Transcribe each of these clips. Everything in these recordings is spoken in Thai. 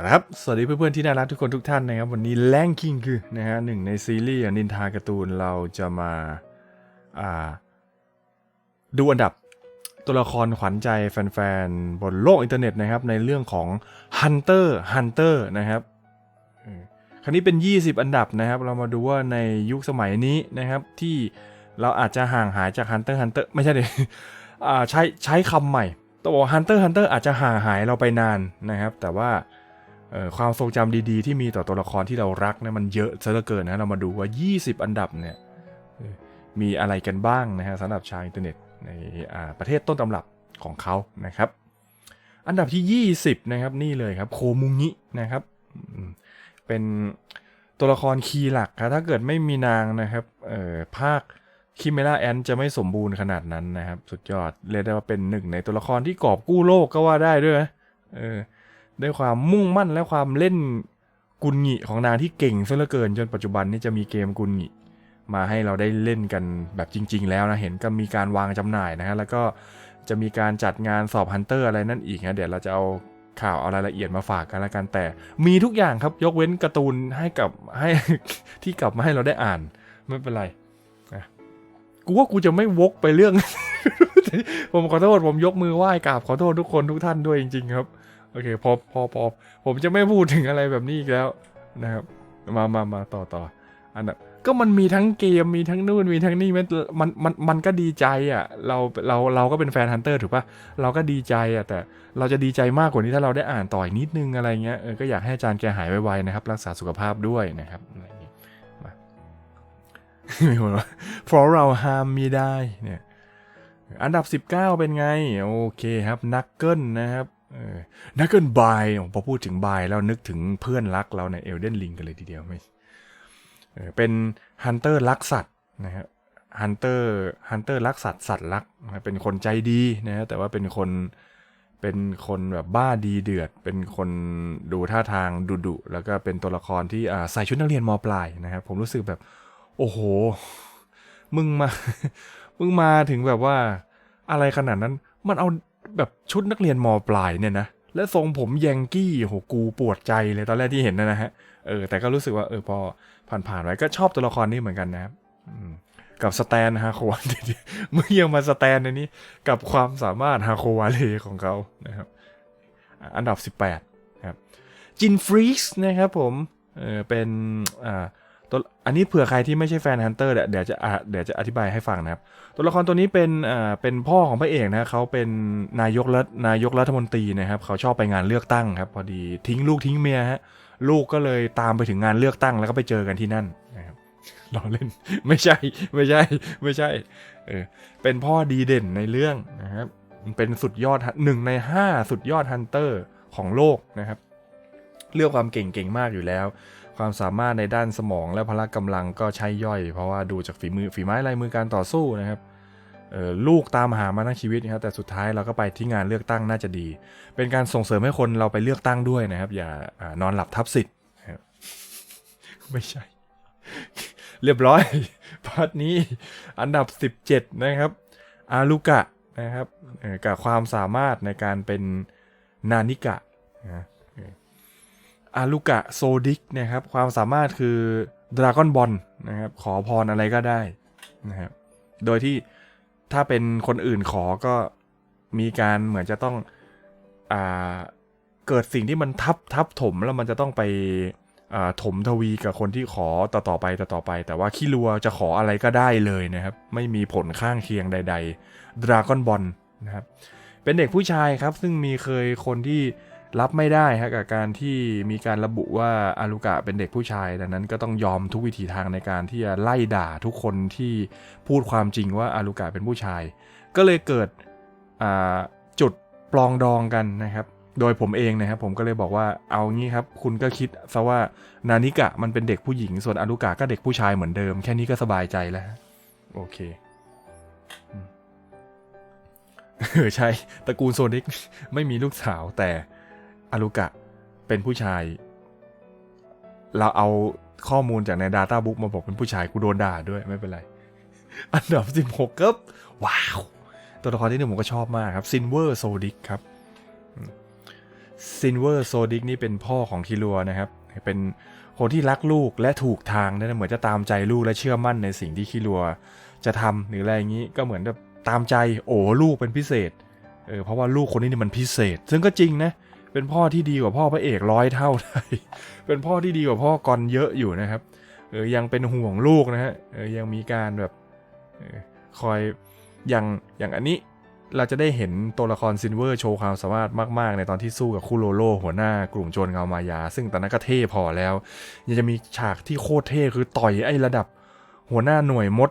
ครับ สวัสดีเพื่อนๆที่น่ารักทุกคนทุกท่านนะครับ วันนี้แรงคิงคือนะฮะหนึ่งในซีรีส์นินทาการ์ตูนเราจะมาอ่าดูอันดับตัวละครขวัญใจแฟนๆ บนโลกอินเทอร์เน็ตนะครับ ในเรื่องของ Hunter Hunter นะครับคราวนี้เป็น 20 อันดับนะครับ เรามาดูว่าในยุคสมัยนี้นะครับ ที่เราอาจจะห่างหายจาก Hunter Hunter ไม่ใช่เลยอ่าใช้ใช้คำใหม่ต้องบอกว่า Hunter Hunter อาจจะห่างหายเราไปนานนะครับ แต่ว่า ความทรงจำดีๆ ที่มีต่อตัวละครที่เรารักเนี่ยมันเยอะซะเหลือเกินนะเรามาดูว่า 20 อันดับเนี่ยมีอะไรกันบ้างนะฮะสำหรับชาวอินเทอร์เน็ตในประเทศต้นตำรับของเขานะครับ อันดับที่ 20 นะครับนี่เลยครับโคมุงินะครับเป็นตัวละครคีย์หลักครับถ้าเกิดไม่มีนางนะครับเอ่อภาคคิเมล่าแอนจะไม่สมบูรณ์ขนาดนั้นนะครับ สุดยอดเรียกได้ว่าเป็นหนึ่งในตัวละครที่กอบกู้โลกก็ว่าได้ด้วยนะเออ ด้วยความมุ่งมั่นและความเล่นกุนหงิของนางที่เก่งซะเหลือเกิน จนปัจจุบันนี้จะมีเกมกุนหงิมาให้เราได้เล่นกันแบบจริง ๆ แล้วนะ เห็นก็มีการวางจำหน่ายนะฮะ แล้วก็จะมีการจัดงานสอบฮันเตอร์อะไรนั่นอีกนะ เดี๋ยวเราจะเอาข่าวเอารายละเอียดมาฝากกันละกัน แต่มีทุกอย่างครับ ยกเว้นการ์ตูนให้กับให้ที่กลับมาให้เราได้อ่าน ไม่เป็นไรนะกูว่ากูจะไม่วกไปเรื่อง ผมขอโทษผมยกมือไหว้กราบขอโทษทุกคนทุกท่านด้วยจริง ๆ ครับ โอเคพอพอพอผมจะไม่พูดถึงอะไรแบบนี้อีกแล้วนะครับมามามาต่อต่ออันนั้นก็มันมีทั้งเกมมีทั้งนู่นมีทั้งนี่มันมันมันมันก็ดีใจอะเราเราเราก็เป็นแฟนฮันเตอร์ถูกปะเราก็ดีใจอะแต่เราจะดีใจมากกว่านี้ถ้าเราได้อ่านต่ออีกนิดนึงอะไรเงี้ยเออก็อยากให้อาจารย์แกหายไวๆนะครับ รักษาสุขภาพด้วยนะครับอะไรอย่างงี้ยมามีคนว่าเพราะเราห้ามไม่ได้เนี่ยอันดับ 19 เป็นไง โอเคครับนักเกิลนะครับ นักเกิลบายพอพูดถึงบายแล้วนึกถึงเพื่อนรักเราในเอลเดนลิงกันเลยทีเดียวไม่เป็นฮันเตอร์รักสัตว์นะครับฮันเตอร์ฮันเตอร์รักสัตว์สัตว์รักนะเป็นคนใจดีนะฮะแต่ว่าเป็นคนเป็นคนแบบบ้าดีเดือด เป็นคนดูท่าทางดุดุแล้วก็เป็นตัวละครที่ใส่ชุดนักเรียนมปลายนะครับผมรู้สึกแบบ โอ้โห มึงมา มึงมาถึงแบบว่าอะไรขนาดนั้น มันเอา แบบชุดนักเรียนมปลายเนี่ยนะและทรงผมแยงกี้โหกูปวดใจเลยตอนแรกที่เห็นนะนะฮะเออแต่ก็รู้สึกว่าเออพอผ่านๆไว้ก็ชอบตัวละครนี้เหมือนกันนะครับกับสแตนฮาโควาเลเมื่อยังมาสแตนในนี้กับความสามารถฮาโควาเลของเขานะครับ อันดับ 18นะครับจินฟรีสนะครับผมเออเป็นอ่า ตัวอันนี้เผื่อใครที่ไม่ใช่แฟนฮันเตอร์เดี๋ยวจะเดี๋ยวจะอธิบายให้ฟังนะครับ ตัวละครตัวนี้เป็นอ่าเป็นพ่อของพระเอกนะเขาเป็นนายกรัฐนายกรัฐมนตรีนะครับเขาชอบไปงานเลือกตั้งครับพอดีทิ้งลูกทิ้งเมียฮะลูกก็เลยตามไปถึงงานเลือกตั้งแล้วก็ไปเจอกันที่นั่นนะครับเราเล่นไม่ใช่ไม่ใช่ไม่ใช่เออเป็นพ่อดีเด่นในเรื่องนะครับเป็นสุดยอดหนึ่งในห้าสุดยอดฮันเตอร์ของโลกนะครับเรื่องความเก่งเก่งมากอยู่แล้ว ความสามารถในด้านสมองและพละกำลังก็ใช้ย่อย เพราะว่าดูจากฝีมือฝีไม้ลายมือการต่อสู้นะครับลูกตามหามาทั้งชีวิตนะครับแต่สุดท้ายเราก็ไปที่งานเลือกตั้งน่าจะดี เป็นการส่งเสริมให้คนเราไปเลือกตั้งด้วยนะครับ อย่าอนอนหลับทับสิทธิ์ไม่ใช่ เรียบร้อยพาร์ทนี้อันดับ 17 นะครับ อารุกะนะครับกับความสามารถในการเป็นนานิกะนะ อารุกะโซดิกนะครับความสามารถคือดราก้อนบอลนะครับขอพรอะไรก็ได้นะครับโดยที่ถ้าเป็นคนอื่นขอก็มีการเหมือนจะต้องอ่าเกิดสิ่งที่มันทับทับถมแล้วมันจะต้องไปอ่าถมทวีกับคนที่ขอต่อต่อไปต่อต่อไป แต่ว่าคิรัวจะขออะไรก็ได้เลยนะครับ ไม่มีผลข้างเคียงใด ๆ ดราก้อนบอลนะครับเป็นเด็กผู้ชายครับ ซึ่งมีเคยคนที่ รับไม่ได้ฮะกับการที่มีการระบุว่าอารุกะเป็นเด็กผู้ชาย ดังนั้นก็ต้องยอมทุกวิถีทางในการที่จะไล่ด่าทุกคนที่พูดความจริงว่าอารุกะเป็นผู้ชาย ก็เลยเกิดจุดปลองดองกันนะครับ โดยผมเองนะครับผมก็เลยบอกว่าเอางี้ครับ คุณก็คิดซะว่านานิกะมันเป็นเด็กผู้หญิง ส่วนอารุกะก็เด็กผู้ชายเหมือนเดิม แค่นี้ก็สบายใจแล้วโอเคเออใช่ตระกูลโซนิกไม่มีลูกสาวแต่ อารุกะเป็นผู้ชาย เราเอาข้อมูลจากใน Data Book มาบอกเป็นผู้ชายกูโดนด่าด้วยไม่เป็นไร อันดับ 16ครับ ว้าว ตัวละครที่หนึ่งผมก็ชอบมากครับซินเวอร์โซดิกครับซินเวอร์โซดิกนี่เป็นพ่อของคิรัวนะครับ เป็นคนที่รักลูกและถูกทางนะเหมือนจะตามใจลูกและเชื่อมั่นในสิ่งที่คิรัวจะทำหรืออะไรอย่างนี้ก็เหมือนแบบตามใจโอ้ลูกเป็นพิเศษเออเพราะว่าลูกคนนี้นี่มันพิเศษ ซึ่งก็จริงนะเเป็นพ่อที่ดีกว่าพ่อพระเอกร้อยเท่าได้เป็นพ่อที่ดีกว่าพ่อกรเยอะอยู่นะครับเออยังเป็นห่วงลูกนะฮะเออยังมีการแบบออคอยอย่างอย่างอันนี้เราจะได้เห็นตัวละครซินเวอร์โชว์ความสามารถมาก ๆ ในตอนที่สู้กับคุโรโรหัวหน้ากลุ่มโจรเงามายา ซึ่งตอนนั้นก็เท่พอแล้ว ยังจะมีฉากที่โคตรเท่คือต่อยไอ้ระดับ หัวหน้าหน่วยมด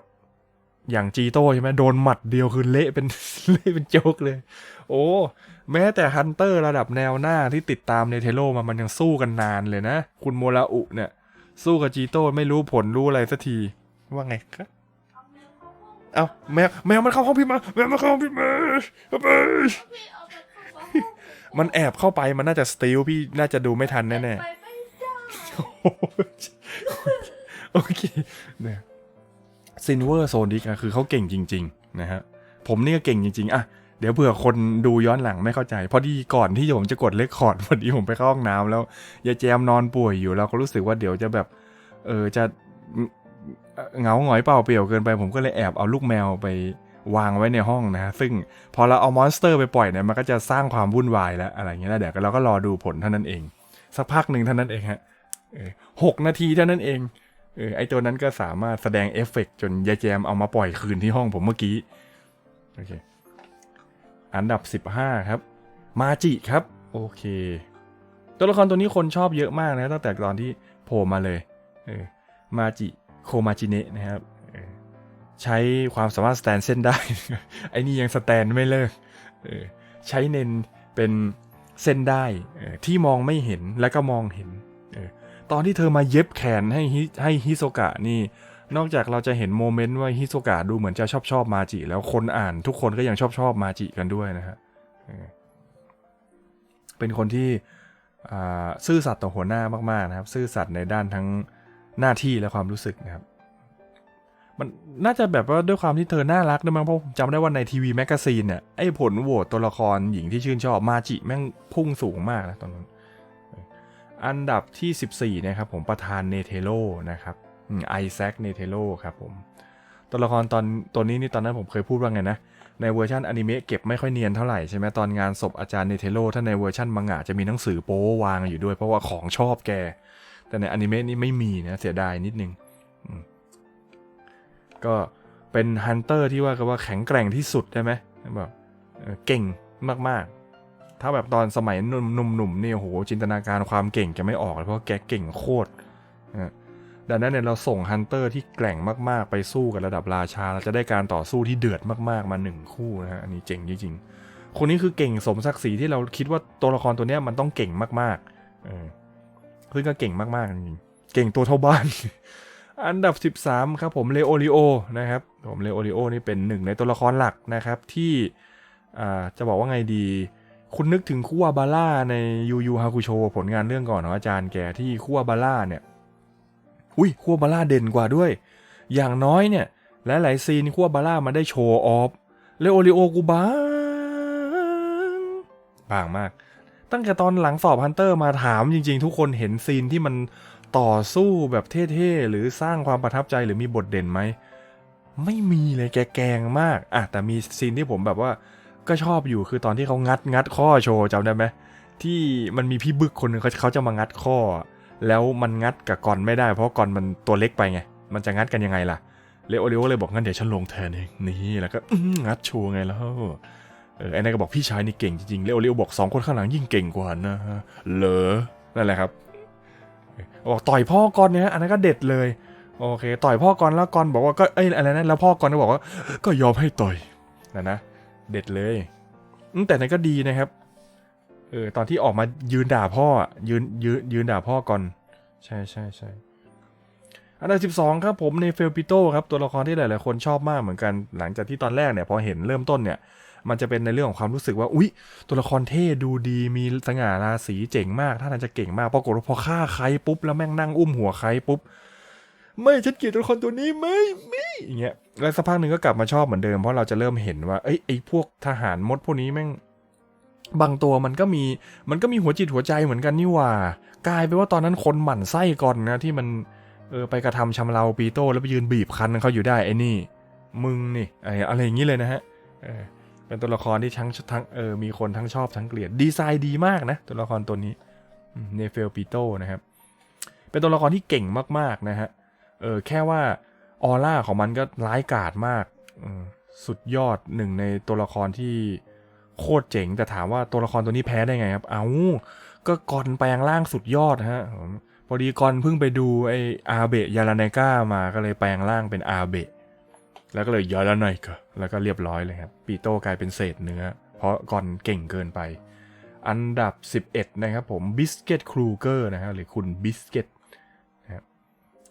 อย่างจีโต้ใช่ไหมโดนหมัดเดียวคือเละเป็น เละเป็นโจ๊กเลย โอ้ แม้แต่ฮันเตอร์ระดับแนวหน้าที่ติดตามเนเทโลมามันยังสู้กันนานเลยนะ คุณโมราอุเนี่ย สู้กับจีโต้ไม่รู้ผลรู้อะไรสักที ว่าไงครับเอาแมวแมวมันเข้าห้องพี่มาแมวมันเข้าห้องพี่มาเอาไปมันแอบเข้าไปมันน่าจะสติลพี่น่าจะดูไม่ทันแน่ๆโอเคเนี่ยซินเวอร์โซนิกอะคือเขาเก่งจริง ๆ นะฮะ ผมนี่ก็เก่งจริงๆ อะ เดี๋ยวเผื่อคนดูย้อนหลังไม่เข้าใจ พอดีก่อนที่ผมจะกดเลคคอร์ดพอดีผมไปเข้าห้องน้ำแล้วยายแจมนอนป่วยอยู่เราก็รู้สึกว่าเดี๋ยวจะแบบ เออจะเหงาหงอยเปล่าเปลี่ยวเกินไป ผมก็เลยแอบเอาลูกแมวไปวางไว้ในห้องนะฮะซึ่งพอเราเอามอนสเตอร์ไปปล่อยเนี่ยมันก็จะสร้างความวุ่นวายแล้วอะไรเงี้ยแล้วเดี๋ยวเราก็รอดูผลเท่านั้นเอง สักพักหนึ่งเท่านั้นเองฮะหกนาทีเท่านั้นเองเออไอตัวนั้นก็สามารถแสดงเอฟเฟกต์จนยายแจมเอามาปล่อยคืนที่ห้องผมเมื่อกี้ โอเค อันดับ 15 ครับ มาจิครับ โอเค ตัวละครตัวนี้คนชอบเยอะมากนะ ตั้งแต่ตอนที่โผล่มาเลยเออมาจิโคมาจิเนะนะครับใช้ความสามารถสแตนเส้นได้ ไอ้นี่ยังสแตนไม่เลิกเออใช้เน้นเป็นเส้นได้เออที่มองไม่เห็นแล้วก็มองเห็นเออตอนที่เธอมาเย็บแขนให้ให้ฮิโซกะนี่ นอกจากเราจะเห็นโมเมนต์ว่าฮิโซกะดูเหมือนจะชอบชอบมาจิ แล้วคนอ่านทุกคนก็ยังชอบชอบมาจิกันด้วยนะฮะเป็นคนที่ซื่อสัตย์ต่อหัวหน้ามากๆนะครับ ซื่อสัตย์ในด้านทั้งหน้าที่และความรู้สึกนะครับ มันน่าจะแบบว่าด้วยความที่เธอน่ารักด้วยมั้งเพราะจำได้ว่าในทีวีแมกกาซีนเนี่ยไอ้ผลโหวตตัวละครหญิงที่ชื่นชอบมาจิแม่งพุ่งสูงมากนะตอนนั้น อันดับที่ 14นะครับผมประธานเนเทโลนะครับ ไอแซคเนเทโลครับผม ตัวละครตอนตัวนี้นี่ตอนนั้นผมเคยพูดว่าไงนะ ในเวอร์ชันอนิเมะเก็บไม่ค่อยเนียนเท่าไหร่ใช่ไหมตอนงานศพอาจารย์เนเทโลถ้าในเวอร์ชันมังงะจะมีหนังสือโป๊วางอยู่ด้วยเพราะว่าของชอบแก แต่ในอนิเมะนี่ไม่มีนะเสียดายนิดนึงก็เป็นฮันเตอร์ที่ว่ากันว่าแข็งแกร่งที่สุดใช่ไหมแบบเออเก่งมากๆ ถ้าแบบตอนสมัยหนุ่มๆนี่ยโหจินตนาการความเก่งจะไม่ออกเลยเพราะแกเก่งโคตรนะ ดังนั้นเนี่ยเราส่งฮันเตอร์ที่แกร่งมากๆ ไปสู้กับระดับราชา เราจะได้การต่อสู้ที่เดือดมากๆมาหนึ่งคู่นะฮะอันนี้เจ๋งจริงๆคนนี้คือเก่งสมศักดิ์ศรีที่เราคิดว่าตัวละครตัวเนี้ยมันต้องเก่งมากๆเออซึ่งก็เก่งมากๆจริงเก่งตัวเท่าบ้าน อันดับ 13 ครับผมเลโอริโอนะครับผมเลโอริโอนี่เป็นหนึ่งในตัวละครหลักนะครับที่อ่าจะบอกว่าไงดี คุณนึกถึงคุวบาร่าในยูยูฮาคุโชผลงานเรื่องก่อนของอาจารย์แกที่คุวบาร่าเนี่ย อุ้ยคัวบาร่าเด่นกว่าด้วย อย่างน้อยเนี่ยและหลายซีนคัวบาร่ามันได้โชว์ออฟเลโอริโอกูบางบางมาก ตั้งแต่ตอนหลังสอบฮันเตอร์มาถามจริงๆ ทุกคนเห็นซีนที่มันต่อสู้แบบเท่ๆ หรือสร้างความประทับใจหรือมีบทเด่นไหม ไม่มีเลยแกแกงมากอะแต่มีซีนที่ผมแบบว่าก็ชอบอยู่คือตอนที่เขางัดงัดข้อโชว์จำได้ไหมที่มันมีพี่บึกคนหนึ่งเขาเขาจะมางัดข้อ แล้วมันงัดกับกอนไม่ได้ เพราะกอนมันตัวเล็กไปไง มันจะงัดกันยังไงล่ะ เลโอริโอเลยบอกงั้นเดี๋ยวฉันลงแทนเองนี่แล้วก็งัดโชว์ไงแล้ว เออไอ้นั่ก็บอกพี่ชายนี่เก่งจริงๆ เลโอริโอบอกสองคนข้างหลังยิ่งเก่งกว่านะเหรอ นั่นแหละครับ บอกต่อยพ่อกอนเนี่ยอันนั้นก็เด็ดเลย โอเค ต่อยพ่อกอนแล้วกอนบอกว่าก็ เอ้ยอะไรนะแล้วพ่อกอนก็บอกว่า ก็ยอมให้ต่อยนะนะ เด็ดเลย แต่นั้นก็ดีนะครับ เออตอนที่ออกมายืนด่าพ่อยืนยืนยืนด่าพ่อก่อน ใช่ใช่ใช่อันดับ12 ครับผมในเฟลปิโตครับตัวละครที่หลาย ๆ คนชอบมากเหมือนกันหลังจากที่ตอนแรกเนี่ยพอเห็นเริ่มต้นเนี่ย มันจะเป็นในเรื่องของความรู้สึกว่าอุ๊ย ตัวละครเท่ดูดีมีสง่าราศีเจ๋งมากถ้าทางจะเก่งมากปรากฏว่าพอฆ่าใครปุ๊บแล้วแม่งนั่งอุ้มหัวใครปุ๊บไม่ฉันเกลียดตัวละครตัวนี้ไม่ไม่อย่างเงี้ยแล้วสักพักหนึ่งก็กลับมาชอบเหมือนเดิมเพราะเราจะเริ่มเห็นว่าเอ้ยไอ้พวกทหารมดพวกนี้แม่ง บางตัวมันก็มีมันก็มีหัวจิตหัวใจเหมือนกันนี่หว่า กลายเป็นว่าตอนนั้นคนหมั่นไส้ก่อนนะที่มันเออไปกระทำชำเราปีโต้แล้วไปยืนบีบคันเขาอยู่ได้ไอ้นี่ มึงนี่ไอ้อะไรอย่างนี้เลยนะฮะเออเป็นตัวละครที่ทั้งทั้งเออมีคนทั้งชอบทั้งเกลียดดีไซน์ดีมากนะตัวละครตัวนี้เนเฟลปีโต้นะครับ เป็นตัวละครที่เก่งมากๆนะฮะเออแค่ว่าออร่าของมันก็ร้ายกาจมากออสุดยอดหนึ่งในตัวละครที่ โคตรเจ๋งแต่ถามว่าตัวละครตัวนี้แพ้ได้ไงครับ เอาก็กอนแปลงร่างสุดยอดฮะผมพอดีกอนเพิ่งไปดูไออาเบะยาลาไนก้ามาก็เลยแปลงร่างเป็นอาเบะแล้วก็เลยยาลาไนก้าแล้วก็เรียบร้อยเลยครับปีโต้กลายเป็นเศษเนื้อ เพราะกอนเก่งเกินไป อันดับ 11 นะครับผมบิสเกตครูเกอร์นะฮะหรือคุณบิสเกตนะครับ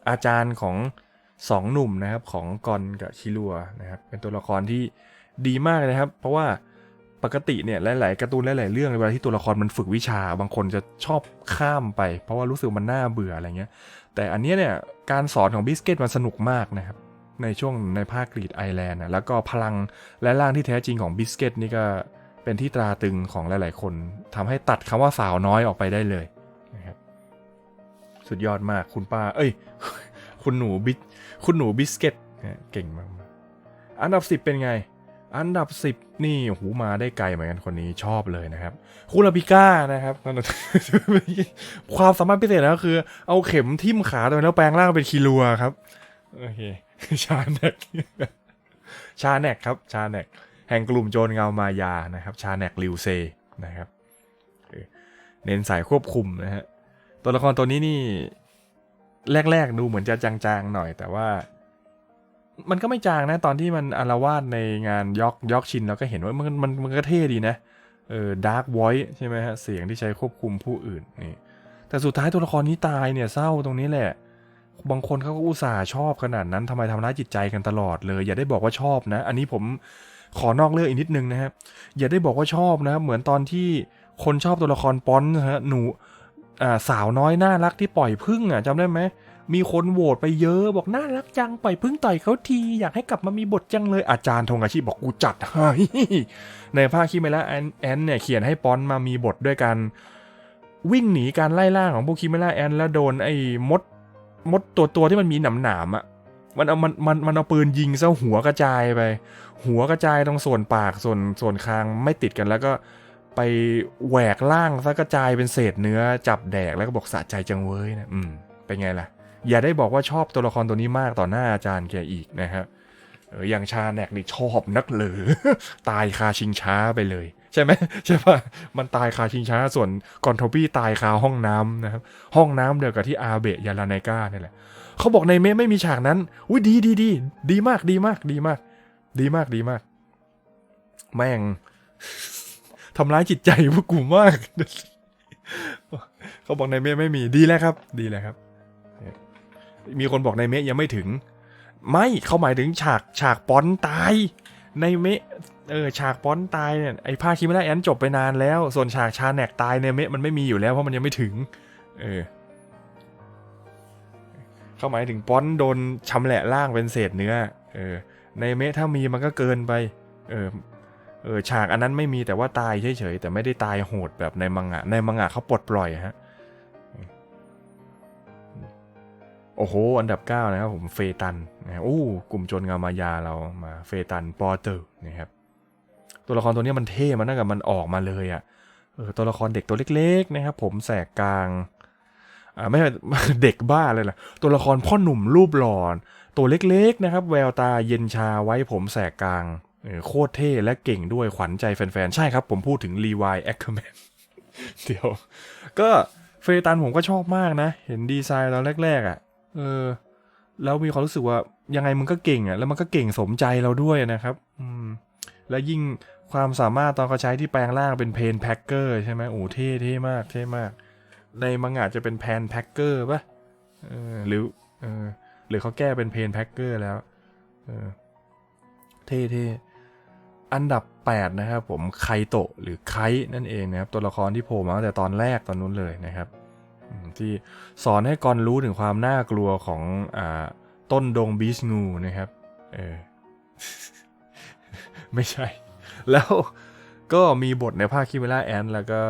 อาจารย์ของสองหนุ่มนะครับของกอนกับชิลัวนะครับเป็นตัวละครที่ดีมากนะครับ เพราะว่า ปกติเนี่ยหลาย ๆ การ์ตูนหลาย ๆ เรื่องเวลาที่ตัวละครมันฝึกวิชา บางคนจะชอบข้ามไป เพราะว่ารู้สึกมันน่าเบื่ออะไรเงี้ย แต่อันนี้เนี่ยการสอนของบิสเกตมันสนุกมากนะครับ ในช่วงในภาคกรีดไอแลนด์นะแล้วก็พลังและร่างที่แท้จริงของบิสเกตนี่ก็เป็นที่ตราตึงของหลาย ๆ คนทำให้ตัดคำว่าสาวน้อยออกไปได้เลยนะครับสุดยอดมากคุณป้า เอ้ย คุณหนูบิคุณหนูบิสเกตนะเก่งมาก อันดับ10เป็นไง อันดับ 10 นี่หูมาได้ไกลเหมือนกันคนนี้ชอบเลยนะครับคุราปิก้านะครับความสามารถพิเศษแล้วคือ เอาเข็มทิ่มขาตัวแล้วแปลงร่างเป็นคีรัวครับโอเคชาแนกชาแนกครับชาแนกแห่งกลุ่มโจรเงามายานะครับ ชาแนกลิวเซนะครับเน้นสายควบคุมนะฮะตัวละครตัวนี้นี่ แรก ๆ ดูเหมือนจะจางๆหน่อยแต่ว่า มันก็ไม่จางนะตอนที่มันอารวาสในงานยอกยอกชินเราก็เห็นว่ามันมันมันก็เท่ดีนะเออดาร์กไวท์ใช่ไหมฮะเสียงที่ใช้ควบคุมผู้อื่นนี่แต่สุดท้ายตัวละครนี้ตายเนี่ยเศร้าตรงนี้แหละ บางคนเขาก็อุตส่าห์ชอบขนาดนั้นทำไมทำร้ายจิตใจกันตลอดเลย อย่าได้บอกว่าชอบนะ อันนี้ผมขอนอกเรื่องอีกนิดนึงนะครับอย่าได้บอกว่าชอบนะครับเหมือนตอนที่คนชอบตัวละครป้อนนะฮะหนูอ่าสาวน้อยน่ารักที่ปล่อยพึ่งอะจำได้ไหม มีคนโหวตไปเยอะบอกน่ารักจังปล่อยพึ่งต่อยเขาที อยากให้กลับมามีบทจังเลยอาจารย์ธงอาชีพบอกกูจัดให้ในภาคคิเมล่าแอนแอนเนี่ยเขียนให้ป้อนมามีบทด้วยกัน วิ่งหนีการไล่ล่าของพวกคิเมล่าแอนแล้วโดนไอ้มดมดตัวตัวที่มันมีหนามหนามๆอะมันเอามันมันมันเอาปืนยิงซะหัวกระจายไป หัวกระจายตรงส่วนปากส่วนส่วนคางไม่ติดกันแล้วก็ไปแหวกล่างซะกระจายเป็นเศษเนื้อจับแดกแล้วก็บอกสะใจจังเว้ยนะอืมเป็นไงล่ะ อย่าได้บอกว่าชอบตัวละครตัวนี้มากต่อหน้าอาจารย์แกอีกนะครับอย่างชาแนกนี่ชอบนักเหลือ ตายคาชิงช้าไปเลย ใช่ไหมใช่ปะมันตายคาชิงช้าส่วนกอนโทบี้ตายคาห้องน้ำนะครับ ห้องน้ำเดียวกับที่อาเบะยาลาไนก้านี่แหละเขาบอกในเมไม่มีฉากนั้นอุ้ยดีดีดีดีมากดีมากดีมาก ดีมากดีมาก แม่งทำร้ายจิตใจพวกกูมาก เขาบอกในเมไม่มีดีแล้วครับ ดีแล้วครับ มีคนบอกในเมะยังไม่ถึง ไม่เขาหมายถึงฉากฉากป้อนตาย ในเมะเออฉากป้อนตายเนี่ยไอ้ภาคคิมนาแอนจบไปนานแล้ว ส่วนฉากชาแนกตายในเมะมันไม่มีอยู่แล้วเพราะมันยังไม่ถึง เออเขาหมายถึงป้อนโดนชำแหละล่างเป็นเศษเนื้อ เออ ในเมะถ้ามีมันก็เกินไป เออเออฉากอันนั้นไม่มีแต่ว่าตายเฉยๆแต่ไม่ได้ตายโหดแบบในมังงะในมังงะเขาปลดปล่อยฮะ โอ้โห อันดับ 9 นะครับผมเฟตันนะโอ้กลุ่มโจรงามายาเรามาเฟตันปอเตอร์นะครับตัวละครตัวนี้มันเท่มันตั้งแต่มันออกมาเลยอะ่ะเออตัวละครเด็กตัวเล็กๆนะครับผมแสกกลางอ่าไม่ใช่เด็กบ้าเลยล่ะตัวละครพ่อหนุ่มรูปหลอน ตัวเล็กๆนะครับ แววตาเย็นชาไว้ผมแสกกลางเออโคตรเท่และเก่งด้วยขวัญใจแฟนๆ ใช่ครับผมพูดถึงรีวายแอคเคอร์แมนเดี๋ยว ก็เฟตันผมก็ชอบมากนะ เห็นดีไซน์ตอนแรกๆอะ่ะ เออ แล้วมีความรู้สึกว่ายังไงมันก็เก่งอะ แล้วมันก็เก่งสมใจเราด้วยนะครับ อืม แล้วยิ่งความสามารถตอนเขาใช้ที่แปลงร่างเป็นเพนแพ็คเกอร์ใช่ไหมโอ้เท่เท่มากเท่มาก ในมังงะจะเป็นแพนแพ็คเกอร์ป่ะเออหรือเออหรือเขาแก้เป็นเพนแพ็คเกอร์แล้วเออเท่เท่อันดับ 8 นะครับผมไคโตะหรือไคนั่นเองนะครับ ตัวละครที่โผล่มาตั้งแต่ตอนแรกตอนนู้นเลยนะครับ ที่สอนให้กอนรู้ถึงความน่ากลัวของอต้นดงบีสงูนะครับ เออ ไม่ใช่ แล้วก็มีบทในภาคคิเมล่าแอนแล้วก็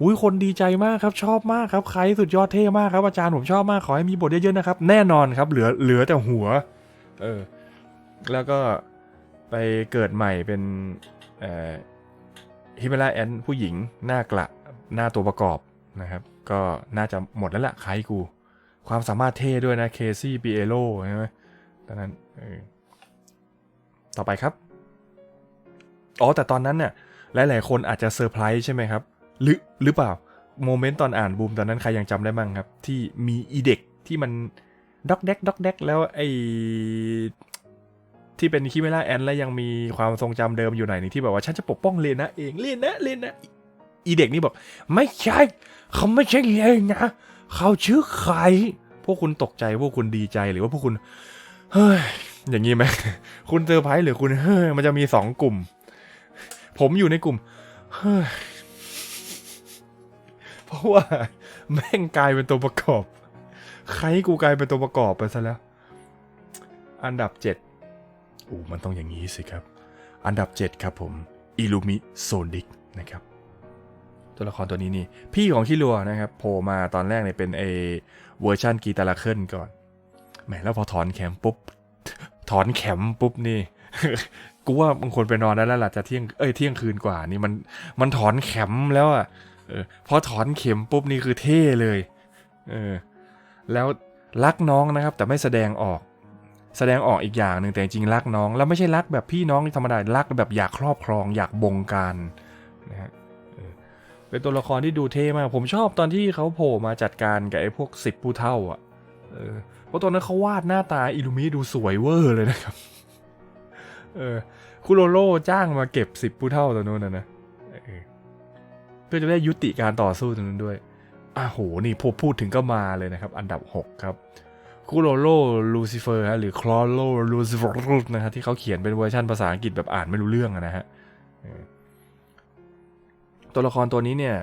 อุ้ยคนดีใจมากครับ ชอบมากครับ ใครสุดยอดเท่มากครับ อาจารย์ผมชอบมากขอให้มีบทเยอะๆนะครับ แน่นอนครับ เหลือเหลือแต่หัว เออ แล้วก็ไปเกิดใหม่เป็นฮิเมล่าแอนผู้หญิงหน้ากระหน้าตัวประกอบนะครับ ก็น่าจะหมดแล้วล่ะใครกู ความสามารถเท่ด้วยนะเคซี่ปีเอโลใช่ไหมตอนนั้นต่อไปครับ อ๋อแต่ตอนนั้นเนี่ยหลาย ๆ คนอาจจะเซอร์ไพรส์ใช่ไหมครับ หรือหรือเปล่าโมเมนต์ตอนอ่านบูมตอนนั้นใครยังจำได้บ้างครับ ที่มีอีเด็กที่มันด็อกแดกด็อกแดกแล้วไอที่เป็นคิเมล่าแอนแล้วยังมีความทรงจำเดิมอยู่หน่อยนึงที่แบบว่าฉันจะปกป้องเลนะเองเลนะเลนะ อีเด็กนี่บอก ไม่ใช่ เขาไม่ใช่เลนะ เขาชื่อใคร พวกคุณตกใจพวกคุณดีใจหรือว่าพวกคุณ เฮ้ย อย่างนี้ไหม คุณเซอร์ไพรส์หรือคุณเฮ้ย มันจะมีสองกลุ่ม ผมอยู่ในกลุ่ม เฮ้ย เพราะว่าแม่งกลายเป็นตัวประกอบ ใครกูกลายเป็นตัวประกอบไปซะแล้ว อันดับเจ็ดอู้มันต้องอย่างนี้สิครับ อันดับเจ็ดครับผม อิลูมิโซนิกนะครับ ตัวละครตัวนี้นี่ พี่ของคิรัวนะครับโผล่มาตอนแรกเนี่ยเป็นเอเวอร์ชันกีตาลาเคิลก่อนแหมแล้วพอถอนแขมปุ๊บ ถอนแขมปุ๊บนี่กูว่าบางคนไปนอนได้แล้วล่ะจะเที่ยงเอ้ยเที่ยงคืนกว่านี่มันมันถอนแขมแล้วอะเออพอถอนเข็มปุ๊บนี่คือเท่เลยเออแล้วรักน้องนะครับ แต่ไม่แสดงออก แสดงออกอีกอย่างหนึ่งแต่จริงรักน้อง แล้วไม่ใช่รักแบบพี่น้องธรรมดารักแบบอยากครอบครอง อยากบงการนะฮะ เป็นตัวละครที่ดูเท่มาก ผมชอบตอนที่เขาโผล่มาจัดการกับไอ้พวกสิบผู้เท่าอะเออเพราะตอนนั้นเขาวาดหน้าตาอิลูมิดูสวยเวอร์เลยนะครับ เออคุโรโร่จ้างมาเก็บสิบผู้เท่าตัวนู้นนะนะเเพื่อจะได้ยุติการต่อสู้ตรงนั้นด้วยอ้าโห นี่พอพูดถึงก็มาเลยนะครับ อันดับ 6 ครับคุโรโร่ลูซิเฟอร์ฮะหรือคลอโรลูซิเฟอร์นะฮะที่เขาเขียนเป็นเวอร์ชันภาษาอังกฤษแบบอ่านไม่รู้เรื่องนะฮะ ตัวละครตัวนี้เนี่ย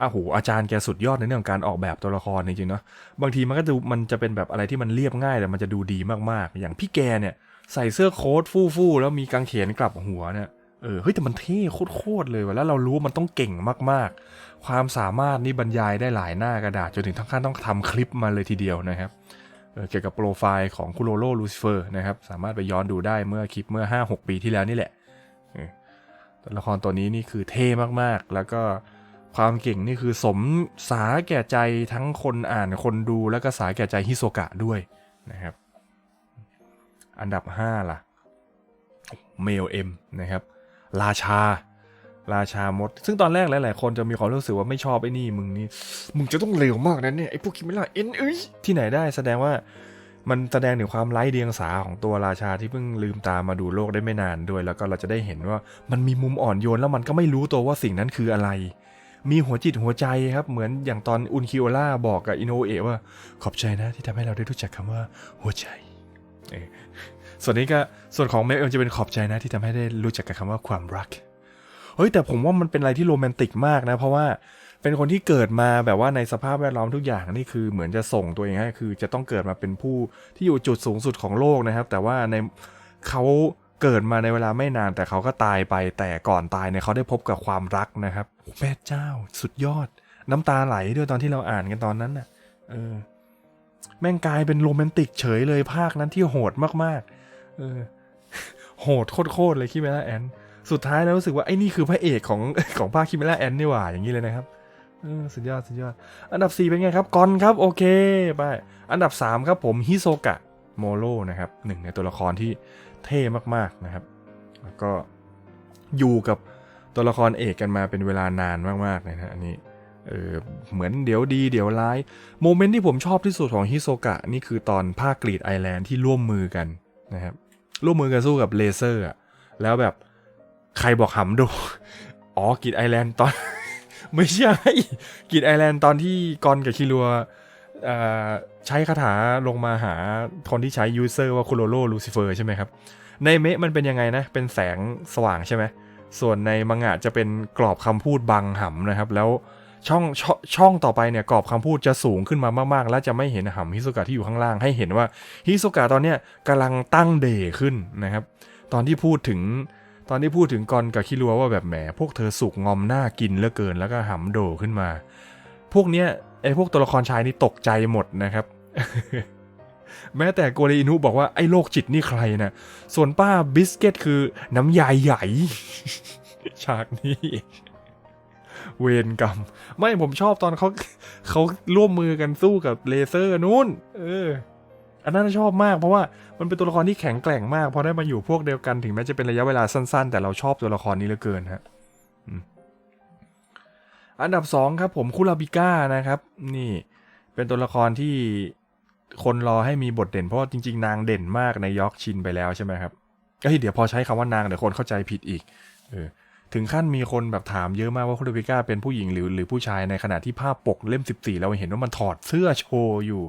อ้าโหอาจารย์แกสุดยอดในเรื่องของการออกแบบตัวละครจริงๆเนาะบางทีมันก็ดูมันจะเป็นแบบอะไรที่มันเรียบง่ายแต่มันจะดูดีมากๆ อย่างพี่แกเนี่ยใส่เสื้อโค้ทฟู่ๆแล้วมีกางเขนกลับหัวเนี่ยเออเฮ้ยแต่มันเท่โคตรๆเลยว่ะแล้วเรารู้ว่ามันต้องเก่งมากๆ ความสามารถนี่บรรยายได้หลายหน้ากระดาษจนถึงทั้งขั้นต้องทำคลิปมาเลยทีเดียวนะครับเออเกี่ยวกับโปรไฟล์ของคุโรโรลูซิเฟอร์นะครับสามารถไปย้อนดูได้เมื่อคลิปเมื่อ 5-6 ปีที่แล้วนี่แหละ ตัวละครตัวนี้นี่คือเท่มากๆ แล้วก็ความเก่งนี่คือสมสาแก่ใจทั้งคนอ่านคนดูแล้วก็สาแก่ใจฮิโซกะด้วยนะครับ อันดับ 5 ล่ะ เมลเอ็มนะครับ ราชา ราชามด ซึ่งตอนแรกหลาย ๆ คนจะมีความรู้สึกว่าไม่ชอบไอ้นี่ มึงนี่ มึงจะต้องเร็วมากนะเนี่ย ไอ้พวกคิมิล่าเอ็นเอ้ยที่ไหนได้แสดงว่า มันแสดงถึงความไร้เดียงสาของตัวราชาที่เพิ่งลืมตามาดูโลกได้ไม่นานด้วย แล้วก็เราจะได้เห็นว่ามันมีมุมอ่อนโยนแล้วมันก็ไม่รู้ตัวว่าสิ่งนั้นคืออะไร มีหัวจิตหัวใจครับ เหมือนอย่างตอนอุนคิโอล่าบอกกับอินโนเอะว่า ขอบใจนะที่ทำให้เราได้รู้จักคำว่าหัวใจส่วนนี้ก็ส่วนของเมลเอ็มจะเป็นขอบใจนะที่ทำให้ได้รู้จักกับคำว่าความรักเฮ้ยแต่ผมว่ามันเป็นอะไรที่โรแมนติกมากนะ เพราะว่า เป็นคนที่เกิดมาแบบว่าในสภาพแวดล้อมทุกอย่างนี่คือเหมือนจะส่งตัวเองให้คือจะต้องเกิดมาเป็นผู้ที่อยู่จุดสูงสุดของโลกนะครับ แต่ว่าในเขาเกิดมาในเวลาไม่นานแต่เขาก็ตายไปแต่ก่อนตายเนี่ยเขาได้พบกับความรักนะครับโอ้แม่เจ้า สุดยอด น้ำตาไหลด้วยตอนที่เราอ่านกันตอนนั้นน่ะเออแม่งกลายเป็นโรแมนติกเฉยเลยภาคนั้นที่โหดมากๆ เออ โหดโคตรๆเลยคิเมล่าแอน สุดท้ายแล้วรู้สึกว่าไอ้นี่คือพระเอกของของภาคคิเมล่าแอนนี่หว่าอย่างนี้เลยนะครับ สุดยอดสุดยอด อันดับ 4 เป็นไงครับกอนครับ โอเคไป อันดับ 3 ครับผมฮิโซกะโมโรนะครับหนึ่งในตัวละครที่เท่มากๆนะครับ แล้วก็อยู่กับตัวละครเอกกันมาเป็นเวลานานมากๆเลยนะอันนี้เออเหมือนเดี๋ยวดีเดี๋ยวร้าย โมเมนต์ที่ผมชอบที่สุดของฮิโซกะนี่คือตอนภาคกรีดไอแลนด์ที่ร่วมมือกันนะครับร่วมมือกันสู้กับเลเซอร์อะแล้วแบบใครบอกหำโดอ๋อกรีดไอแลนด์ตอน ไม่ใช่กีดไอแลนด์ตอนที่กอนกับคิรัวใช้คาถาลงมาหาคนที่ใช้ยูเซอร์ว่าคุโรโรลูซิเฟอร์ใช่ไหมครับ ในเมะมันเป็นยังไงนะ เป็นแสงสว่างใช่ไหม ส่วนในมังงะจะเป็นกรอบคำพูดบังหำนะครับ แล้วช่องชช่องต่อไปเนี่ยกรอบคำพูดจะสูงขึ้นมามากๆ และจะไม่เห็นหำฮิโซกะที่อยู่ข้างล่างให้เห็นว่าฮิโซกะตอนเนี้ยกำลังตั้งเดขึ้นนะครับ ตอนที่พูดถึง ตอนที่พูดถึงกอนกับคิรัวว่าแบบแหมพวกเธอสุกงอมหน้ากินเหลือเกินแล้วก็หำโดขึ้นมา พวกเนี้ยไอ้พวกตัวละครชายนี่ตกใจหมดนะครับ แม้แต่โกเรอินุบอกว่าไอ้โรคจิตนี่ใครนะส่วนป้าบิสเกตคือน้ำยายใหญ่ ฉากนี้ เวรกรรม ไม่ผมชอบตอนเขาเขาร่วมมือกันสู้กับเลเซอร์นู้นเออ อันนั้นชอบมากเพราะว่ามันเป็นตัวละครที่แข็งแกร่งมากพอได้มาอยู่พวกเดียวกันถึงแม้จะเป็นระยะเวลาสั้น ๆ แต่เราชอบตัวละครนี้เหลือเกินฮะอันดับสองครับผมคุราบิก้านะครับ นี่เป็นตัวละครที่คนรอให้มีบทเด่นเพราะว่าจริง ๆ นางเด่นมากในยอกชินไปแล้วใช่ไหมครับก็เดี๋ยวพอใช้คำว่านางเดี๋ยวคนเข้าใจผิดอีกเออถึงขั้นมีคนแบบถามเยอะมากว่าคุราบิก้าเป็นผู้หญิงหรือหรือผู้ชายในขณะที่ภาพปกเล่ม 14 เราเห็นว่ามันถอดเสื้อโชว์อยู่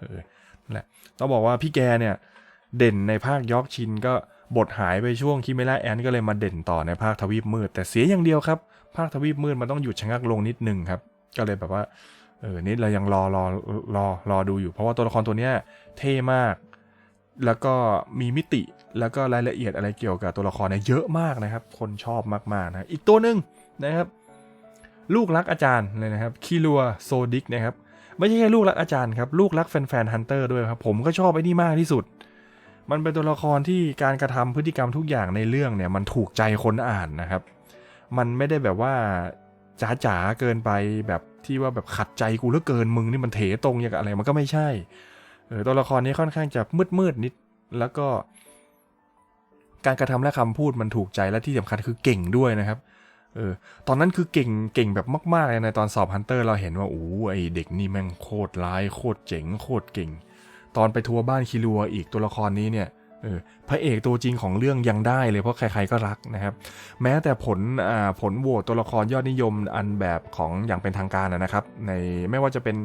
เออ แหละต้องบอกว่าพี่แกเนี่ยเด่นในภาคยอกชินก็บทหายไปช่วงคิเมล่าแอนก็เลยมาเด่นต่อในภาคทวีปมืด แต่เสียอย่างเดียวครับ ภาคทวีปมืดมันต้องหยุดชะงักลงนิดนึงครับ ก็เลยแบบว่าเออนี่เรายังรอรอรอรอดูอยู่ เพราะว่าตัวละครตัวเนี้ยเท่มาก แล้วก็มีมิติแล้วก็รายละเอียดอะไรเกี่ยวกับตัวละครเนี่ยเยอะมากนะครับ คนชอบมากๆนะอีกตัวหนึ่งนะครับ ลูกรักอาจารย์เลยนะครับคิรัวโซดิกนะครับ ไม่ใช่แค่ลูกรักอาจารย์ครับ ลูกรักแฟนๆฮันเตอร์ด้วยครับ ผมก็ชอบไอ้นี่มากที่สุด มันเป็นตัวละครที่การกระทำพฤติกรรมทุกอย่างในเรื่องเนี่ย มันถูกใจคนอ่านนะครับ มันไม่ได้แบบว่าจ๋าจ๋าๆเกินไปแบบที่ว่าแบบขัดใจกูเหลือเกินมึงนี่มันเถตรงอย่างอะไรมันก็ไม่ใช่เออตัวละครนี้ค่อนข้างจะมืดมืดๆนิด แล้วก็ การกระทำและคำพูดมันถูกใจและที่สำคัญคือเก่งด้วยนะครับเออ ตอนนั้นคือเก่งเก่งแบบมากๆเลยในตอนสอบฮันเตอร์เราเห็นว่าโอ้ไอเด็กนี่แม่งโคตรร้ายโคตรเจ๋งโคตรเก่ง ตอนไปทัวร์บ้านคิรัวอีกตัวละครนี้เนี่ยเออพระเอกตัวจริงของเรื่องยังได้เลยเพราะใครๆก็รักนะครับ แม้แต่ผลอ่าผลโหวตตัวละครยอดนิยมอันแบบของอย่างเป็นทางการนะครับ ในไม่ว่าจะเป็น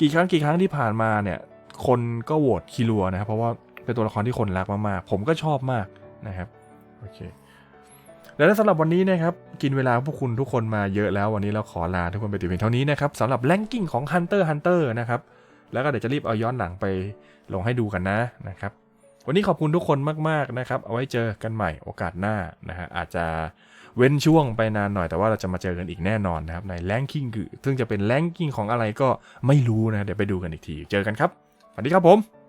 กี่ครั้งกี่ครั้งที่ผ่านมาเนี่ย คนก็โหวตคิรัวนะครับเพราะว่าเป็นตัวละครที่คนรักมากๆผมก็ชอบมากนะครับโอเค และสำหรับวันนี้นะครับกินเวลาพวกคุณทุกคนมาเยอะแล้ววันนี้เราขอลาทุกคนไปแต่เพียงเท่านี้นะครับสำหรับแ a งกิ้งของ Hunter Hunter นะครับแล้วก็เดี๋ยวจะรีบเอาย้อนหลังไปลงให้ดูกันนะนะครับวันนี้ขอบคุณทุกคนมากๆนะครับเอาไว้เจอกันใหม่โอกาสหน้านะฮะอาจจะเว้นช่วงไปนานหน่อยแต่ว่าเราจะมาเจอกันอีกแน่นอนนะครับในแ a งกิ้งคือซึ่งจะเป็นแ a งกิ้งของอะไรก็ไม่รู้นะเดี๋ยวไปดูกันอีกทีเจอกันครับสวัสดีครับผม